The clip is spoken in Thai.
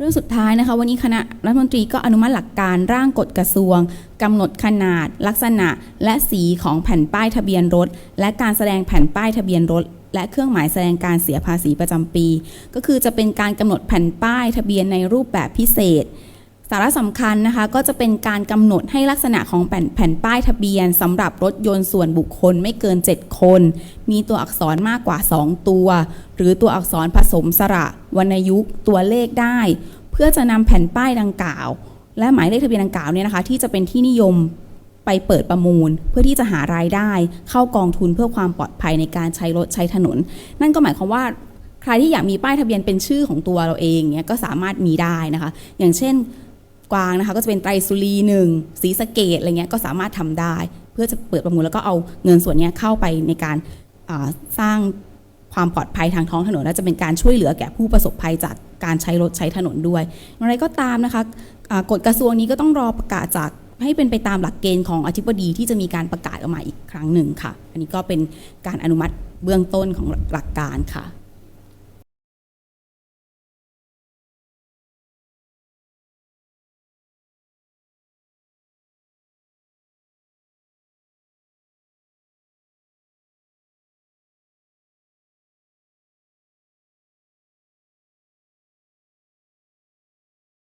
เรื่องสุดท้ายนะคะวันนี้คณะรัฐมนตรีก็อนุมัติหลักการร่างกฎกระทรวงกำหนดขนาด ลักษณะ และสีของแผ่นป้ายทะเบียนรถ และการแสดงแผ่นป้ายทะเบียนรถ และเครื่องหมายแสดงการเสียภาษีประจำปี ก็คือจะเป็นการกำหนดแผ่นป้ายทะเบียนในรูปแบบพิเศษ สาระสำคัญนะคะก็จะเป็นการกำหนดให้ลักษณะของแผ่นแผ่นป้ายทะเบียนสำหรับรถยนต์ส่วนบุคคลไม่เกิน 7 คน มีตัวอักษรมากกว่า 2 ตัว หรือตัวอักษรผสมสระวรรณยุกต์ตัวเลขได้ เพื่อจะนำแผ่นป้ายดังกล่าว และหมายเลขทะเบียนดังกล่าวเนี่ยนะคะ ที่จะเป็นที่นิยมไปเปิดประมูล เพื่อที่จะหารายได้ เข้ากองทุนเพื่อความปลอดภัยในการใช้รถใช้ถนน นั่นก็หมายความว่าใครที่อยากมีป้ายทะเบียนเป็นชื่อของตัวเราเองเนี่ยก็สามารถมีได้นะคะ อย่างเช่น กวางนะคะก็จะเป็นไตรสุรีหนึ่งศรีสะเกดอะไรเงี้ยก็สามารถทำได้ เพื่อจะเปิดประมูลแล้วก็เอาเงินส่วนนี้เข้าไปในการสร้างความปลอดภัยทางท้องถนนและจะเป็นการช่วยเหลือแก่ผู้ประสบภัยจากการใช้รถใช้ถนนด้วยอย่างไรก็ตามนะคะอ่ากฎกระทรวงนี้ก็ต้องรอประกาศจากให้เป็นไปตามหลักเกณฑ์ของอธิบดีที่จะมีการประกาศออกมาอีกครั้งหนึ่งค่ะ อันนี้ก็เป็นการอนุมัติเบื้องต้นของหลักการค่ะ